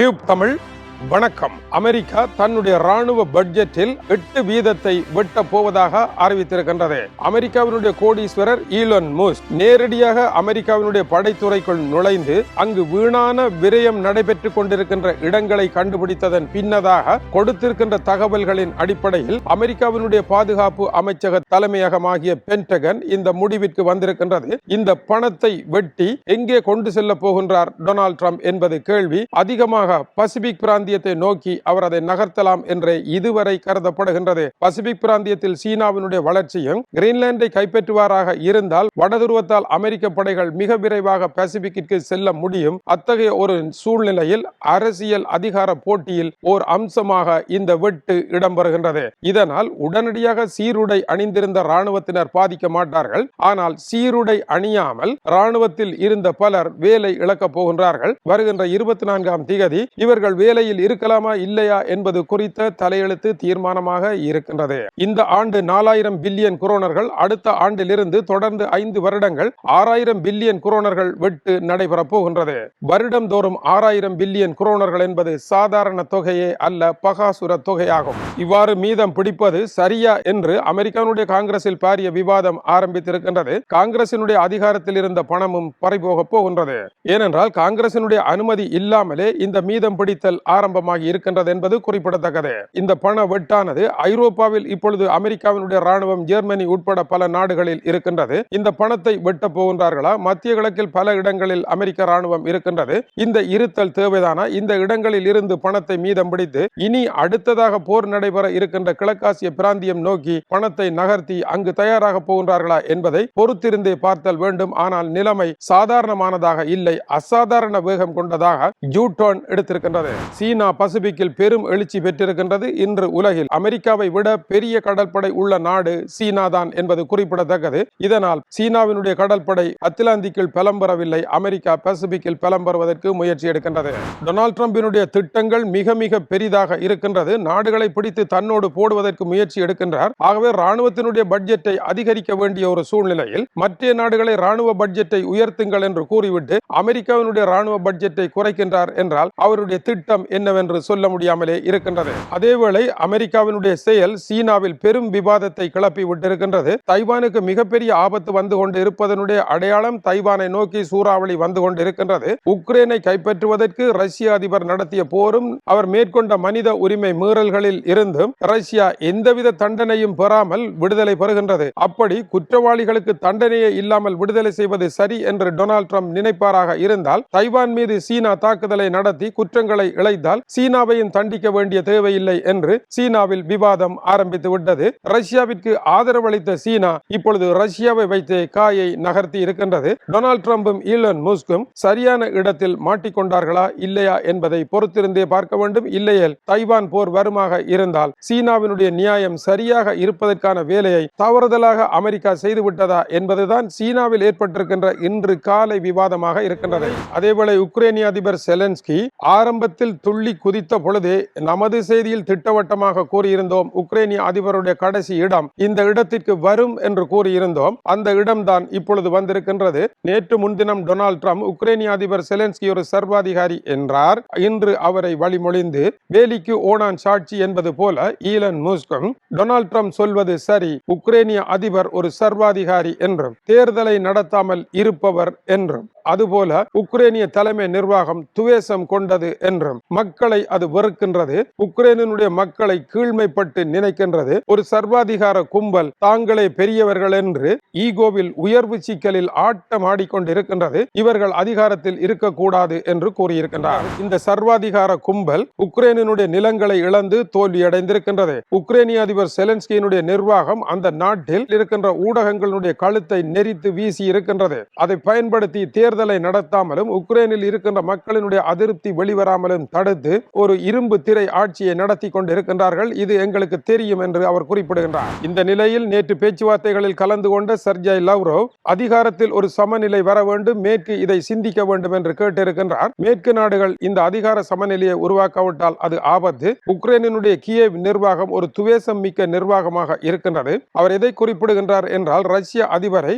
Tube Tamil வணக்கம். America தன்னுடைய ராணுவ பட்ஜெட்டில் எட்டு வீதத்தை வெட்ட போவதாக அறிவித்திருக்கின்றது. அமெரிக்காவினுடைய கோடீஸ்வரர் ஈலன் மூஸ் நேரடியாக அமெரிக்காவினுடைய படைத்துறைக்குள் நுழைந்து அங்கு வீணான விரயம் நடைபெற்றுக் கொண்டிருக்கின்ற இடங்களை கண்டுபிடித்ததன் பின்னதாக கொடுத்திருக்கின்ற தகவல்களின் அடிப்படையில் அமெரிக்காவினுடைய பாதுகாப்பு அமைச்சக தலைமையகமாகிய பென்டகன் இந்த முடிவிற்கு வந்திருக்கின்றது. இந்த பணத்தை வெட்டி எங்கே கொண்டு செல்ல போகின்றார் டொனால்ட் ட்ரம்ப் என்பது கேள்வி. அதிகமாக பசிபிக் பிராந்திய பிராந்தியத்தை நோக்கி அவர் அதை நகர்த்தலாம் என்று இதுவரை கருதப்படுகின்றது. பசிபிக் பிராந்தியத்தில் சீனாவினுடைய வளர்ச்சியும் கிரீன்லாந்தை கைப்பற்றுவாராக இருந்தால் வடதுருவத்தால் அமெரிக்க படைகள் மிக விரைவாக பசிபிக்கிற்கு செல்ல முடியும். அத்தகைய ஒரு சூழ்நிலையில் அரசியல் அதிகார போட்டியில் ஓர் அம்சமாக இந்த வெட்டு இடம்பெறுகின்றது. இதனால் உடனடியாக சீருடை அணிந்திருந்த ராணுவத்தினர் பாதிக்க மாட்டார்கள். ஆனால் சீருடை அணியாமல் ராணுவத்தில் இருந்த பலர் வேலை இழக்கப் போகின்றார்கள். வருகின்ற இருபத்தி நான்காம் திகதி இவர்கள் வேலையில் இருக்கலாமா இல்லையா என்பது குறித்த தலையெழுத்து தீர்மானமாக இருக்கின்றது. இந்த ஆண்டு நாலாயிரம் பில்லியன் குரோனர்கள் அடுத்த ஆண்டிலிருந்து தொடர்ந்து ஐந்து வருடங்கள் ஆறாயிரம் பில்லியன் குரோனர்கள் வெட்டு நடைபெறப் போகின்றது. வருடந்தோறும் ஆறாயிரம் பில்லியன் குரோனர்கள் என்பது சாதாரண தொகையே அல்ல பகாசுர தொகையாகும். இவ்வாறு மீதம் பிடிப்பது சரியா என்று அமெரிக்காவுடைய காங்கிரஸில் பாரிய விவாதம் ஆரம்பித்திருக்கின்றது. காங்கிரசினுடைய அதிகாரத்தில் இருந்த பணமும் பறிபோகப் போகின்றது. ஏனென்றால் காங்கிரசினுடைய அனுமதி இல்லாமலே இந்த மீதம் பிடித்தல் ஆரம்ப ஆரம்பமாகி இருக்கின்றது என்பது குறிப்பிடத்தக்கது. இந்த பண வெட்டானது ஐரோப்பாவில் இப்பொழுது அமெரிக்காவினுடைய ராணுவம் ஜெர்மனி உட்பட பல நாடுகளில் இருக்கின்றது. இந்த பணத்தை வெட்ட போகின்றார்களா? மத்திய கிழக்கில் பல இடங்களில் அமெரிக்க ராணுவம் இருக்கின்றது. இந்த இருத்தல் தேவைதானா? இந்த இடங்களில் இருந்து பணத்தை மீதம் பிடித்து இனி அடுத்ததாக போர் நடைபெற இருக்கின்ற கிழக்காசிய பிராந்தியம் நோக்கி பணத்தை நகர்த்தி அங்கு தயாராக போகின்றார்களா என்பதை பொறுத்திருந்தே பார்த்தல் வேண்டும். ஆனால் நிலைமை சாதாரணமானதாக இல்லை. அசாதாரண வேகம் கொண்டதாக ஜூட்டோன் எடுத்திருக்கின்றது. சீன சீனா பசிபிக்கில் பெரும் எழுச்சி பெற்றிருக்கின்றது இன்று உலகில். அமெரிக்காவை விட பெரிய கடற்படை உள்ள நாடு சீனா தான் என்பது குறிப்பிடத்தக்கது. இதனால் சீனாவினுடைய கடற்படை அத்திலாந்திக்கில் பலம் பெறவில்லை அமெரிக்கா பசிபிக்கில் பலம் பெறுவதற்கு முயற்சி எடுக்கின்றது. டொனால்ட் ட்ரம்பினுடைய திட்டங்கள் மிக மிக பெரிதாக இருக்கின்றது. நாடுகளை பிடித்து தன்னோடு போடுவதற்கு முயற்சி எடுக்கின்றார். ஆகவே ராணுவத்தினுடைய பட்ஜெட்டை அதிகரிக்க வேண்டிய ஒரு சூழ்நிலையில் மற்ற நாடுகளை ராணுவ பட்ஜெட்டை உயர்த்துங்கள் என்று கூறிவிட்டு அமெரிக்காவினுடைய ராணுவ பட்ஜெட்டை குறைக்கின்றார் என்றால் அவருடைய திட்டம் என்னவென்று சொல்ல முடியாமலே இருக்கின்றது. அதேவேளை அமெரிக்காவினுடைய செயல் சீனாவில் பெரும் விவாதத்தை கிளப்பி விட்டிருக்கின்றது. தைவானுக்கு மிகப்பெரிய ஆபத்து வந்து கொண்டு இருப்பதனுடைய அடையாளம் தைவானை நோக்கி சூறாவளி வந்து கொண்டு இருக்கின்றது உக்ரைனை கைப்பற்றுவதற்கு ரஷ்ய அதிபர் நடத்திய போரும் அவர் மேற்கொண்ட மனித உரிமை மீறல்களில் இருந்தும் ரஷ்யா எந்தவித தண்டனையும் பெறாமல் விடுதலை பெறுகின்றது. அப்படி குற்றவாளிகளுக்கு தண்டனையே இல்லாமல் விடுதலை செய்வது சரி என்று டொனால்ட் ட்ரம்ப் நினைப்பாராக இருந்தால் தைவான் மீது சீனா தாக்குதலை நடத்தி குற்றங்களை இழைத்தால் சீனாவையும் தண்டிக்க வேண்டிய தேவையில்லை என்று சீனாவில் விவாதம் ஆரம்பித்து விட்டது. ரஷ்யாவிற்கு ஆதரவளித்த சீனா இப்பொழுது ரஷ்யாவை வைத்து காயை நகர்த்தி இருக்கின்றது. டொனால்ட் ட்ரம்பும் ஈலன் முஸ்கும் சரியான இடத்தில் மாட்டிக்கொண்டார்களா இல்லையா என்பதை பொறுத்திருந்தே பார்க்க வேண்டும். இல்லையேல் தைவான் போர் வருமாக இருந்தால் சீனாவினுடைய நியாயம் சரியாக இருப்பதற்கான வேலையை தவறுதலாக அமெரிக்கா செய்துவிட்டதா என்பதுதான் சீனாவில் ஏற்பட்டிருக்கின்ற இன்று காலை விவாதமாக இருக்கின்றது. அதேவேளை உக்ரைனிய அதிபர் செலன்ஸ்கி ஆரம்பத்தில் துள்ளி குதித்த பொழுதே நமது செய்தியில் திட்டவட்டமாக கூறியிருந்தோம் உக்ரைனிய அதிபருடைய கடைசி இடம் இந்த இடத்திற்கு வரும் என்று கூறியிருந்தோம். அந்த இடம்தான் இப்பொழுது வந்திருக்கின்றது. நேற்று முன்தினம் டொனால்ட் ட்ரம்ப் உக்ரைனிய அதிபர் செலன்ஸ்கி ஒரு சர்வாதிகாரி என்றார். இன்று அவரை வழிமொழிந்து வேலிக்கு ஓனான் சாட்சி என்பது போல ஈலன் முஸ்கும் டொனால்ட் ட்ரம்ப் சொல்வது சரி உக்ரைனிய அதிபர் ஒரு சர்வாதிகாரி என்றும் தேர்தலை நடத்தாமல் இருப்பவர் என்றும். அதுபோல உக்ரைனிய தலைமை நிர்வாகம் துவேசம் கொண்டது என்றும் மக்களை அது வெறுக்கின்றது உக்ரைனுடைய மக்களை கீழ்மைப்பட்டு நினைக்கின்றது. ஒரு சர்வாதிகார கும்பல் தாங்களே பெரியவர்கள் என்று ஈகோவில் உயர்வு சிக்கலில் ஆட்டம் ஆடிக்கொண்டிருக்கின்றது. இவர்கள் அதிகாரத்தில் இருக்கக்கூடாது என்று கூறியிருக்கின்றார். இந்த சர்வாதிகார கும்பல் உக்ரைனுடைய நிலங்களை இழந்து தோல்வியடைந்திருக்கின்றது. உக்ரைனிய அதிபர் செலன்ஸ்கியினுடைய நிர்வாகம் அந்த நாட்டில் இருக்கின்ற ஊடகங்களுடைய கழுத்தை நெரித்து வீசி இருக்கின்றது. அதை பயன்படுத்தி தேர்தலை நடத்தாமலும் உக்ரைனில் இருக்கின்ற மக்களினுடைய அதிருப்தி வெளிவராமலும் தடுத்து ஒரு இரும்பு திரை ஆட்சியை நடத்தி கொண்டிருக்கின்றார்கள். இது எங்களுக்கு தெரியும் என்று அவர் குறிப்பிடுகின்றார். இந்த நிலையில் நேற்று பேச்சுவார்த்தைகளில் கலந்து கொண்ட சர்ஜாய் லவ்ரோவ் அதிகாரத்தில் ஒரு சமநிலை வர வேண்டும் மேற்கு இதை சிந்திக்க வேண்டும் என்று கேட்டிருக்கின்றார். மேற்கு நாடுகள் இந்த அதிகார சமநிலையை உருவாக்காவிட்டால் அது ஆபத்து. உக்ரைனினுடைய கியேவ் நிர்வாகம் ஒரு துவேசம் மிக்க நிர்வாகமாக இருக்கின்றது. அவர் எதை குறிப்பிடுகின்றார் என்றால் ரஷ்ய அதிபரை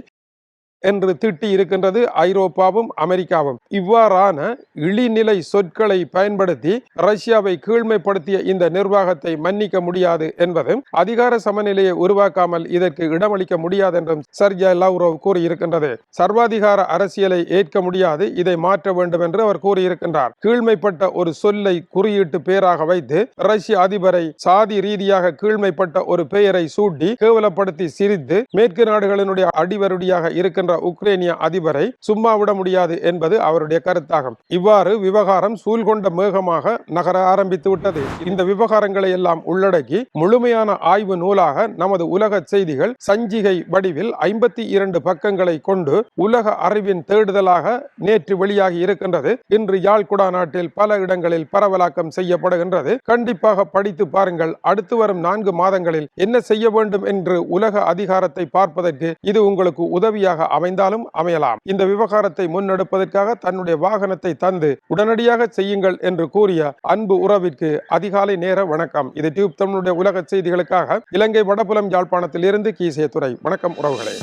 என்று திட்டி இருக்கின்றது ஐரோப்பாவும் அமெரிக்காவும். இவ்வாறான இழிநிலை சொற்களை பயன்படுத்தி ரஷ்யாவை கீழ்மைப்படுத்திய இந்த நிர்வாகத்தை மன்னிக்க முடியாது என்பதும் அதிகார சமநிலையை உருவாக்காமல் இதற்கு இடமளிக்க முடியாது என்றும் சர்ஜா லவ்ரோவ் கூறியிருக்கின்றது. சர்வாதிகார அரசியலை ஏற்க முடியாது இதை மாற்ற வேண்டும் என்று அவர் கூறியிருக்கின்றார். கீழ்மைப்பட்ட ஒரு சொல்லை குறியீட்டு பெயராக வைத்து ரஷ்ய அதிபரை சாதி ரீதியாக கீழ்மைப்பட்ட ஒரு பெயரை சூட்டி கேவலப்படுத்தி சிரித்து மேற்கு நாடுகளினுடைய அடிவருடியாக இருக்கின்ற உக்ரைனிய அதிபரை சும்மா விட முடியாது என்பது அவருடைய கருத்தாகும். இவ்வாறு விவகாரம் சூழ்கொண்ட மேகமாக நகர ஆரம்பித்து விட்டது. இந்த விவகாரங்களை எல்லாம் உள்ளடக்கி முழுமையான ஆய்வு நூலாக நமது உலக செய்திகள் சஞ்சிகை வடிவில் ஐம்பத்தி இரண்டு பக்கங்களை கொண்டு உலக அறிவின் தேடுதலாக நேற்று வெளியாகி இருக்கின்றது. இன்று யாழ்குடா நாட்டில் பல இடங்களில் பரவலாக்கம் செய்யப்படுகின்றது. கண்டிப்பாக படித்து பாருங்கள். அடுத்து வரும் நான்கு மாதங்களில் என்ன செய்ய வேண்டும் என்று உலக அதிகாரத்தை பார்ப்பதற்கு இது உங்களுக்கு உதவியாக அமைந்தாலும் அமையலாம். இந்த விவகாரத்தை முன்னெடுப்பதற்காக தன்னுடைய வாகனத்தை தந்து உடனடியாக செய்யுங்கள் என்று கூறிய அன்பு உறவிற்கு அதிகாலை நேர வணக்கம். இது டியூப் தமிழுடைய உலக செய்திகளுக்காக இலங்கை வடபுலம் யாழ்ப்பாணத்தில் இருந்து கீசே துறை வணக்கம் உறவுகளே.